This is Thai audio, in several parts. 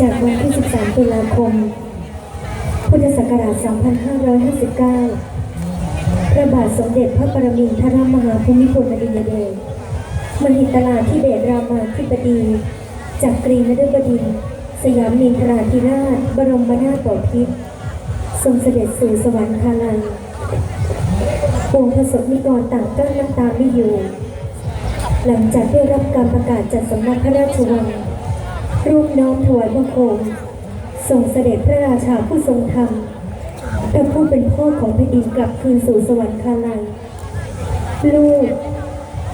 จากวันที่ 13 ตุลาคม พุทธศักราช 2559 พระบาทสมเด็จพระปรมินทรมหาภูมิพลอดุลยเดชมหิตลาธิเบศรามาธิบดีจากกรีนฤบดิน สยามนินทราธิราช บรมนาถบพิตรทรงเสด็จสู่สวรรคาลัยปวงพสะนิกรต่างกั้นน้ำตาไม่อยู่ หลังจากได้รับการประกาศจากสำนักพระราชวัง รูปน้อมถวายบังคมส่งเสด็จพระราชาผู้ทรงธรรมและผู้เป็นพ่อของแผ่นดินกลับคืนสู่สวรรคาลัยลูก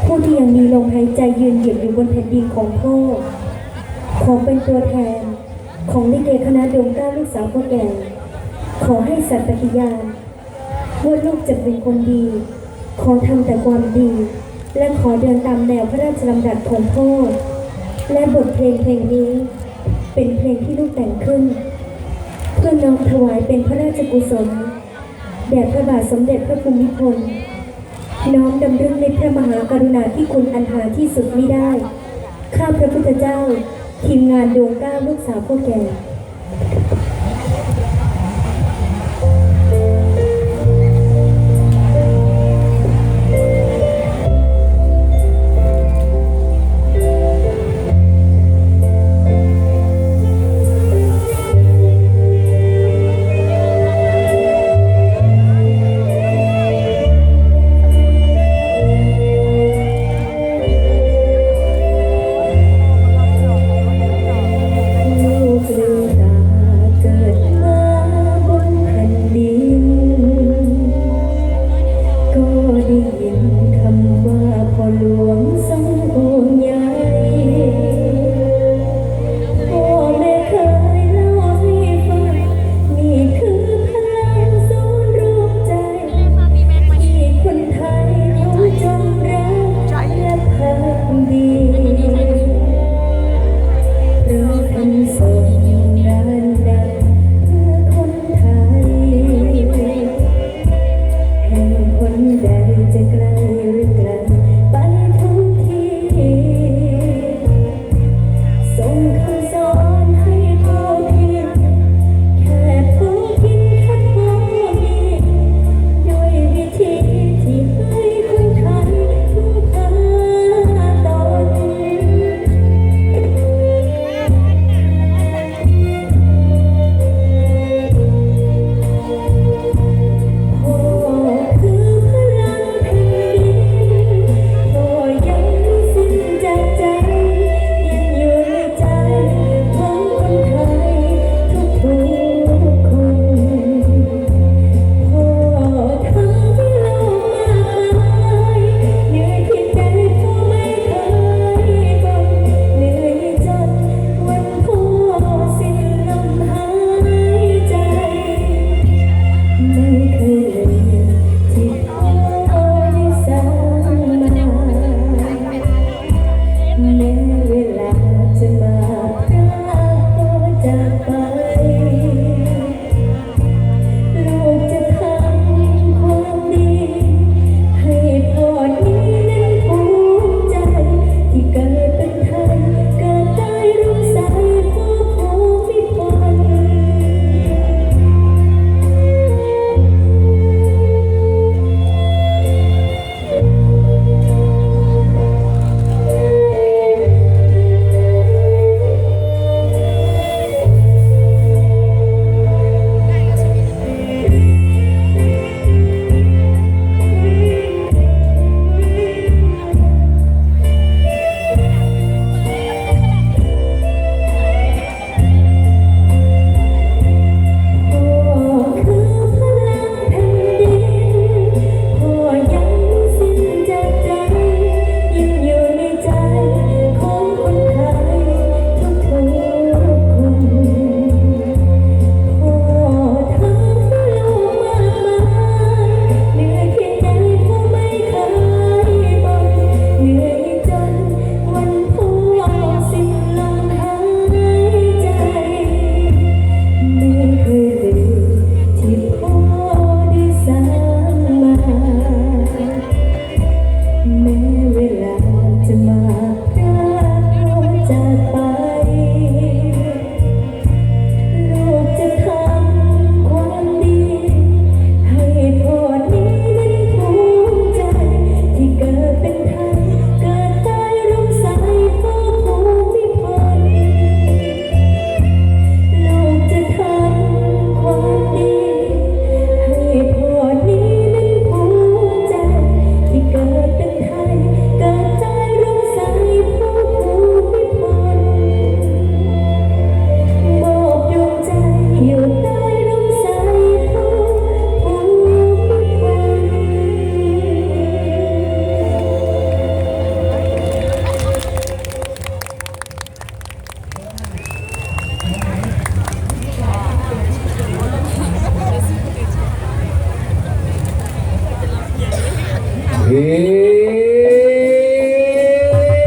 ผู้ที่ยังมีลมหายใจยืนเหยียบอยู่บนแผ่นดินของพ่อ ขอเป็นตัวแทนของลิเกคณะดวงก้าลูกสาวพ่อแก่ ขอให้สัตย์ปฏิญาณว่าลูกจะเป็นคนดี ขอทำแต่ความดี และขอเดินตามแนวพระราชดำรัสของพ่อและบทเพลงเพลงนี้ เป็นเพลงที่ลูกแต่งขึ้น เพื่อน้อมถวายเป็นพระราชกุศลแด่พระบาทสมเด็จพระภูมิพลน้อมดำรึกในพระมหากรุณาธิคุณอันหาที่สุดไม่ได้ ข้าพระพุทธเจ้า ทีมงานดวงก้าลูกสาวพ่อแก่ ก็ได้ยินคำว่าพอหลวงสัง